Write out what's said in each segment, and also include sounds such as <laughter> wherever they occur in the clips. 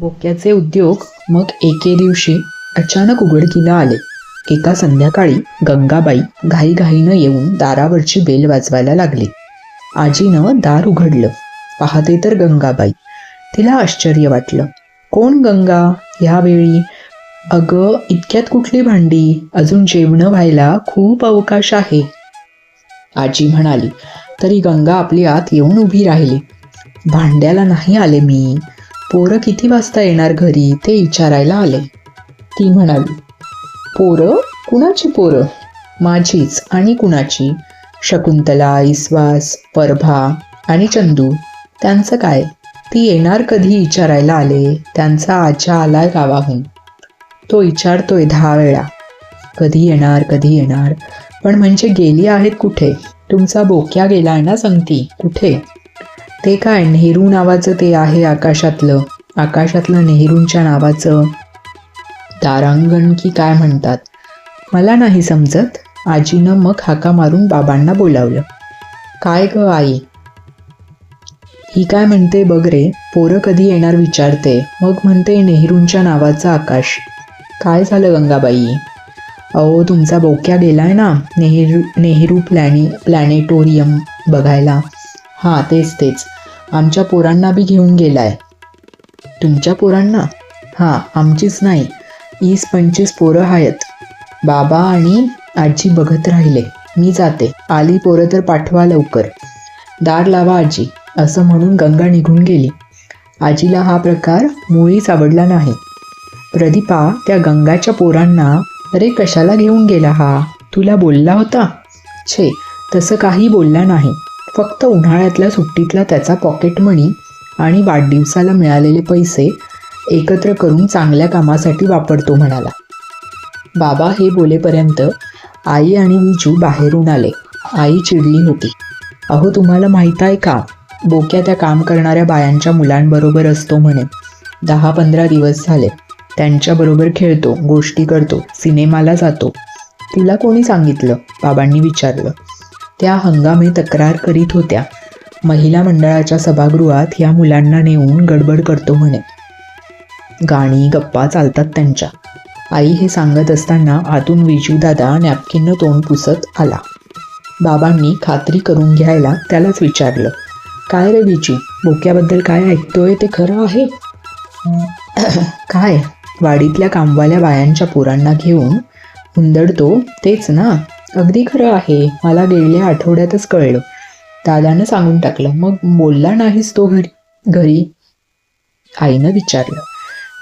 बोक्याचे उद्योग मग एके दिवशी अचानक उघडकीला आले. एका संध्याकाळी गंगाबाई घाईघाईनं येऊन दारावरची बेल वाजवायला लागली. आजीनं दार उघडलं. पाहते तर गंगाबाई. तिला आश्चर्य वाटलं. कोण गंगा? ह्यावेळी अगं इतक्यात कुठली भांडी? अजून जेवणं व्हायला खूप अवकाश आहे. आजी म्हणाली तरी गंगा आपली आत येऊन उभी राहिली. भांड्याला नाही आले मी. पोरं किती वाजता येणार घरी? ते विचारायला आले. ती म्हणाली पोरं? कुणाची पोरं? माझीच आणि कुणाची? शकुंतला इस्वास परभा आणि चंदू. त्यांचं काय? ती येणार कधी? विचारायला आले. त्यांचा आजा आलाय गावाहून. तो विचारतोय दहा वेळा कधी येणार कधी येणार? पण म्हणजे गेली आहेत कुठे? तुमचा बोक्या गेलाय ना संगती? कुठे? ते काय नेहरू नावाचं ते आहे आकाशातलं. आकाशातलं नेहरूंच्या नावाचं. तारांगण की काय म्हणतात? मला नाही समजत. आजीनं मग हाका मारून बाबांना बोलावलं. काय ग आई? ही काय म्हणते बघ रे. पोरं कधी येणार विचारते. मग म्हणते नेहरूंच्या नावाचं आकाश. काय झालं गंगाबाई? अहो तुमचा बोक्या गेलाय ना? नेहरू नेहरू प्लॅने प्लॅनेटोरियम बघायला. हां तेच तेच. आमच्या पोरांना बी घेऊन गेलाय. तुमच्या पोरांना? हां आमचीच नाही. वीस पंचवीस पोरं आहेत. बाबा आणि आजी बघत राहिले. मी जाते. आली पोरं तर पाठवा लवकर. दार लावा आजी. असं म्हणून गंगा निघून गेली. आजीला हा प्रकार मुळीच आवडला नाही. प्रदीपा त्या गंगाच्या पोरांना अरे कशाला घेऊन गेला हा? तुला बोलला होता? छे तसं काही बोलला नाही. फक्त उन्हाळ्यातल्या सुट्टीतला त्याचा पॉकेट मनी आणि वाढदिवसाला मिळालेले पैसे एकत्र करून चांगल्या कामासाठी वापरतो म्हणाला. बाबा हे बोलेपर्यंत आई आणि विजू बाहेरून आले. आई चिडली होती. अहो तुम्हाला माहीत आहे का? बोक्या त्या काम करणाऱ्या बायांच्या मुलांबरोबर असतो म्हणे. दहा पंधरा दिवस झाले. त्यांच्याबरोबर खेळतो गोष्टी करतो सिनेमाला जातो. तिला कोणी सांगितलं? बाबांनी विचारलं. त्या हंगामे तक्रार करीत होत्या. महिला मंडळाच्या सभागृहात या मुलांना नेऊन गडबड करतो म्हणे. गाणी गप्पा चालतात त्यांच्या. आई हे सांगत असताना आतून विजूदादा नॅपकिननं तोंड पुसत आला. बाबांनी खात्री करून घ्यायला त्यालाच विचारलं काय रे विजू बोक्याबद्दल काय ऐकतोय? ते खरं आहे? <clears throat> काय? वाडीतल्या कामवाल्या बायांच्या पोरांना घेऊन हुंदडतो तेच ना? अगदी खरं आहे. मला गेल्या आठवड्यातच कळलं. दादानं सांगून टाकलं. मग बोलला नाहीस तो घरी? घरी? आईनं विचारलं.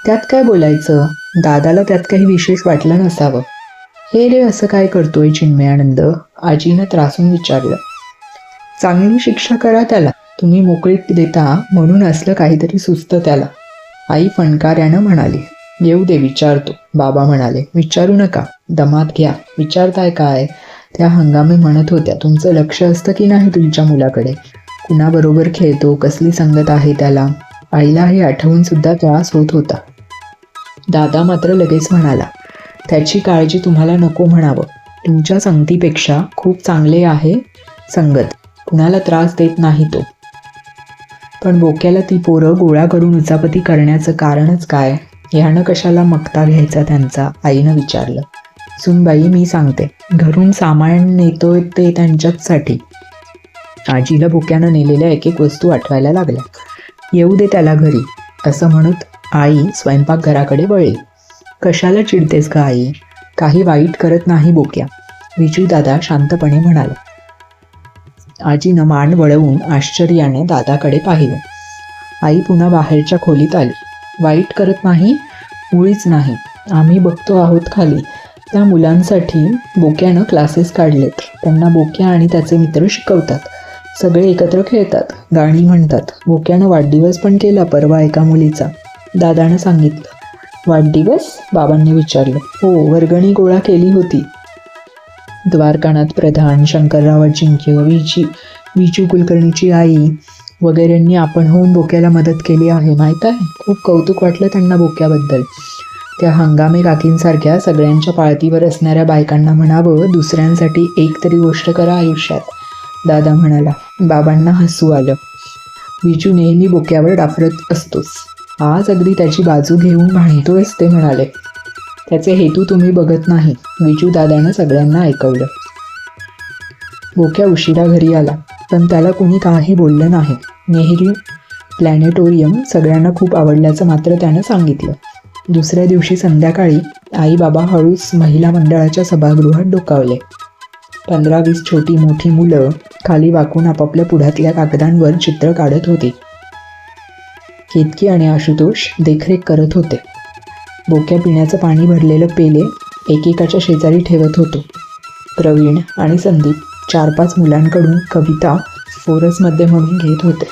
त्यात काय बोलायचं? दादाला त्यात काही विशेष वाटलं नसावं. हे रे असं काय करतोय चिन्मयानंद आजीनं त्रासून विचारलं. चांगली शिक्षा करा त्याला. तुम्ही मोकळीक देता म्हणून असलं काहीतरी सुचतं त्याला. आई फणकाऱ्यानं म्हणाली. येऊ दे विचारतो. बाबा म्हणाले विचारू नका. दमात घ्या. विचारताय काय? त्या हंगामी म्हणत होत्या तुमचं लक्ष असतं की नाही तुमच्या मुलाकडे? कुणाबरोबर खेळतो? कसली संगत आहे त्याला? आईला हे आठवून सुद्धा त्रास होत होता. दादा मात्र लगेच म्हणाला त्याची काळजी तुम्हाला नको म्हणावं. तुमच्या संगतीपेक्षा खूप चांगले आहे संगत. कुणाला त्रास देत नाही तो. पण बोक्याला ती पोरं गोळा करून उचापती करण्याचं कारणच काय? ह्यानं कशाला मक्ता घ्यायचा त्यांचा? आईनं विचारलं. सुनबाई मी सांगते. घरून सामान नेतोय ते त्यांच्याचसाठी. आजीला बोक्यानं नेलेल्या एक एक वस्तू आठवायला लागल्या. येऊ दे त्याला घरी. असं म्हणत आई स्वयंपाकघराकडे वळली. कशाला चिडतेस का आई? काही वाईट करत नाही बोक्या विजू दादा शांतपणे म्हणाला. आजीनं मान वळवून आश्चर्याने दादाकडे पाहिलं. आई पुन्हा बाहेरच्या खोलीत आली. वाईट करत नाही? मुळीच नाही. आम्ही बघतो आहोत खाली. त्या मुलांसाठी बोक्यानं क्लासेस काढलेत. त्यांना बोक्या आणि त्याचे मित्र शिकवतात. सगळे एकत्र खेळतात. गाणी म्हणतात. बोक्यानं वाढदिवस पण केला परवा एका मुलीचा. दादानं सांगितलं. वाढदिवस? बाबांनी विचारलं. हो वर्गणी गोळा केली होती. द्वारकानाथ प्रधान शंकरराव अजिंक्य विजी विजू कुलकर्णीची आई वगैरेंनी आपण होऊन बोक्याला मदत केली आहे माहीत आहे? खूप कौतुक वाटलं त्यांना बोक्याबद्दल त्या हंगामी काकींसारख्या सगळ्यांच्या पाळतीवर असणाऱ्या बायकांना म्हणावं दुसऱ्यांसाठी एक तरी गोष्ट करा आयुष्यात. दादा म्हणाला बाबांना हसू आलं. विजू नेहमी बोक्यावर डाफरत असतोच. आज अगदी त्याची बाजू घेऊन भांडतोयस ते म्हणाले. त्याचे हेतू तुम्ही बघत नाही विजू दादानं सगळ्यांना ऐकवलं. बोक्या उशिरा घरी आला पण त्याला कुणी काही बोललं नाही. नेहरू प्लॅनेटोरियम सगळ्यांना खूप आवडल्याचं मात्र त्यानं सांगितलं. दुसऱ्या दिवशी संध्याकाळी आई बाबा हळूच महिला मंडळाच्या सभागृहात डोकावले. पंधरा वीस छोटी मोठी मुलं खाली वाकून आपापल्या पुढ्यातल्या कागदांवर चित्र काढत होती. केतकी आणि आशुतोष देखरेख करत होते. बोक्या पिण्याचं पाणी भरलेलं पेले एकेकाच्या शेजारी ठेवत होतो. प्रवीण आणि संदीप चार पाच मुलांकडून कविता फोरसमध्ये म्हणून घेत होते.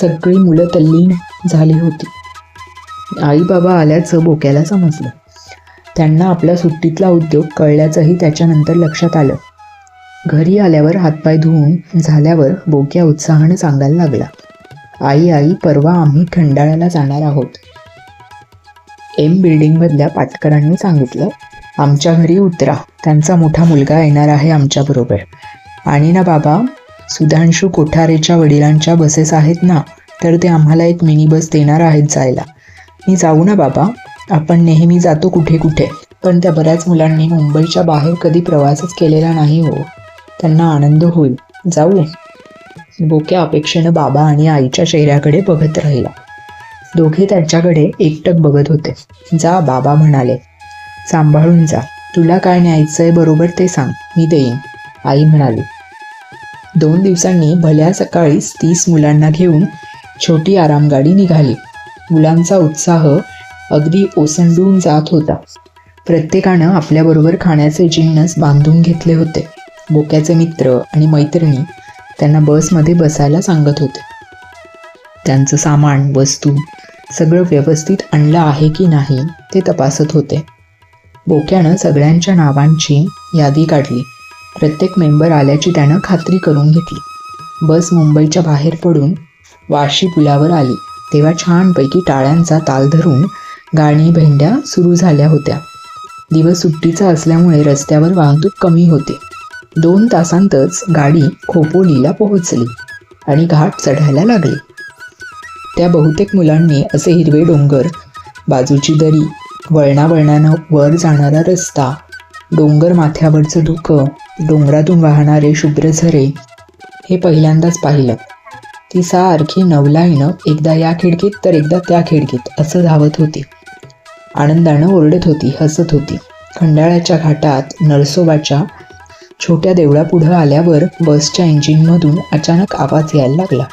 सगळी मुलं तल्लीन झाली होती. आई बाबा आल्याचं बोक्याला समजलं. त्यांना आपल्या सुट्टीतला उद्योग कळल्याचंही त्याच्यानंतर लक्षात आलं. घरी आल्यावर हातपाय धुवून झाल्यावर बोक्या उत्साहानं सांगायला लागला. आई आई परवा आम्ही खंडाळ्याला जाणार आहोत. एम बिल्डिंगमधल्या पाटकरांनी सांगितलं आमच्या घरी उतरा. त्यांचा मोठा मुलगा येणार आहे आमच्याबरोबर आणि ना बाबा सुधांशू कोठारेच्या वडिलांच्या बसेस आहेत ना तर ते आम्हाला एक मिनी बस देणार आहेत जायला. मी जाऊ ना बाबा? आपण नेहमी जातो कुठे कुठे. पण त्या बऱ्याच मुलांनी मुंबईच्या बाहेर कधी प्रवासच केलेला नाही हो. त्यांना आनंद होईल. जाऊ. बोक्या अपेक्षेनं बाबा आणि आईच्या चेहऱ्याकडे बघत राहिला. दोघे त्यांच्याकडे एकटक बघत होते. जा बाबा म्हणाले. सांभाळून जा. तुला काय न्यायचंय बरोबर ते सांग. मी देईन. आई म्हणाली. दोन दिवसांनी भल्या सकाळीच तीस मुलांना घेऊन छोटी आरामगाडी निघाली. मुलांचा उत्साह अगदी ओसंडून जात होता. प्रत्येकानं आपल्याबरोबर खाण्याचे जिन्नस बांधून घेतले होते. बोक्याचे मित्र आणि मैत्रिणी त्यांना बसमध्ये बसायला सांगत होते. त्यांचं सामान वस्तू सगळं व्यवस्थित आणलं आहे की नाही ते तपासत होते. बोक्यानं सगळ्यांच्या नावांची यादी काढली. प्रत्येक मेंबर आल्याची त्यानं खात्री करून घेतली. बस मुंबईच्या बाहेर पडून वाशी पुलावर आली. तेव्हा छानपैकी टाळ्यांचा ताल धरून गाणी भेंड्या सुरू झाल्या होत्या. दिवस सुट्टीचा असल्यामुळे रस्त्यावर वाहतूक कमी होते. दोन तासांतच गाडी खोपोलीला पोहोचली आणि घाट चढायला लागली. त्या बहुतेक मुलांनी असे हिरवे डोंगर बाजूची दरी वळणावळणानं वर जाणारा रस्ता डोंगर माथ्यावरचं धुकं डोंगरातून वाहणारे शुभ्र झरे हे पहिल्यांदाच पाहिलं. ती सारखी नवलाईनं एकदा या खिडकीत तर एकदा त्या खिडकीत असं धावत होती. आनंदानं ओरडत होती हसत होती. खंडाळ्याच्या घाटात नरसोबाच्या छोट्या देवळापुढं आल्यावर बसच्या इंजिनमधून अचानक आवाज यायला लागला.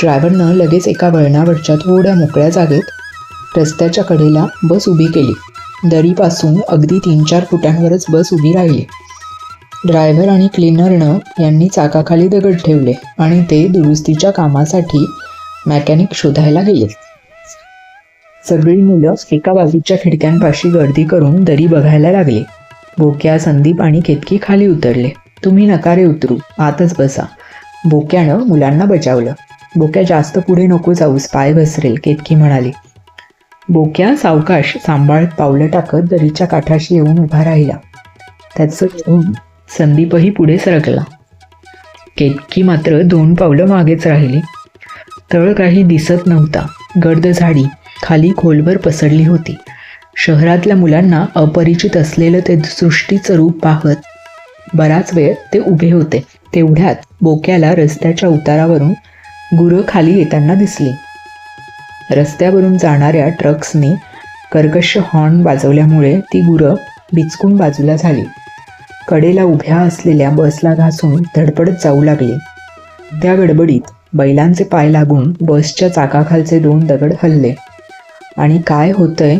ड्रायव्हरनं लगेच एका वळणावरच्या थोड्या मोकळ्या जागेत रस्त्याच्या कडेला बस उभी केली. दरीपासून अगदी तीन चार फुटांवरच बस उभी राहिली. ड्रायव्हर आणि क्लीनरनं यांनी चाकाखाली दगड ठेवले आणि ते दुरुस्तीच्या कामासाठी मॅकॅनिक शोधायला गेले. सगळी मुलं एका बाजूच्या खिडक्यांपाशी गर्दी करून दरी बघायला लागली. बोक्या संदीप आणि केतकी खाली उतरले. तुम्ही नकारे उतरू आतच बसा. बोक्यानं मुलांना बचावलं. बोक्या जास्त पुढे नको जाऊस पाय घसरेल केतकी म्हणाली. बोक्या सावकाश सांभाळत पावलं टाकत दरीच्या काठाशी येऊन उभा राहिला. त्याचं संदीपही पुढे सरकला. केतकी मात्र दोन पावलं मागेच राहिली. तळ काही दिसत नव्हता. गर्द झाडी खाली खोलवर पसरली होती. शहरातल्या मुलांना अपरिचित असलेलं ते सृष्टीचं रूप पाहत बराच वेळ ते उभे होते. तेवढ्यात बोक्याला रस्त्याच्या उतारावरून गुरं खाली येताना दिसली. रस्त्यावरून जाणाऱ्या ट्रक्सने कर्कश हॉर्न वाजवल्यामुळे ती गुरं बिचकून बाजूला झाली. कडेला उभ्या असलेल्या बसला घासून धडपडत जाऊ लागले. त्या गडबडीत बैलांचे पाय लागून बसच्या चाकाखालचे दोन दगड हल्ले. आणि काय होतंय?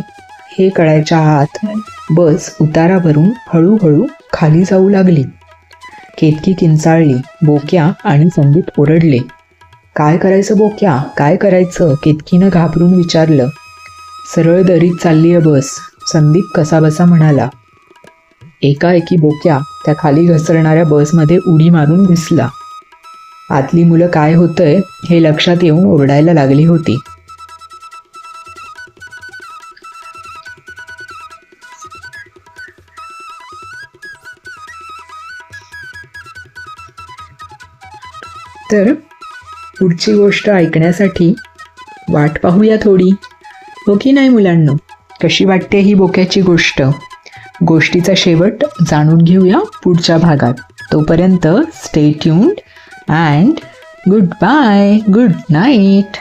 हे कळायच्या आत बस उतारावरून हळूहळू खाली जाऊ लागली. केतकी किंचाळली बोक्या आणि संदीप ओरडले. काय करायचं बोक्या? काय करायचं? केतकीनं घाबरून विचारलं. सरळ दरीत चालली आहे बस. संदीप कसाबसा म्हणाला एकाएकी बोक्या त्या खाली घसरणाऱ्या बसमध्ये उडी मारून दिसला आतली मुलं काय होतंय हे लक्षात येऊन ओरडायला लागली होती. तर पुढची गोष्ट ऐकण्यासाठी वाट पाहूया थोडी. हो की नाही मुलांना? कशी वाटते ही बोक्याची गोष्ट? गोष्टीचा शेवट जाणून घेऊया पुढच्या भागात. तोपर्यंत stay tuned and goodbye good night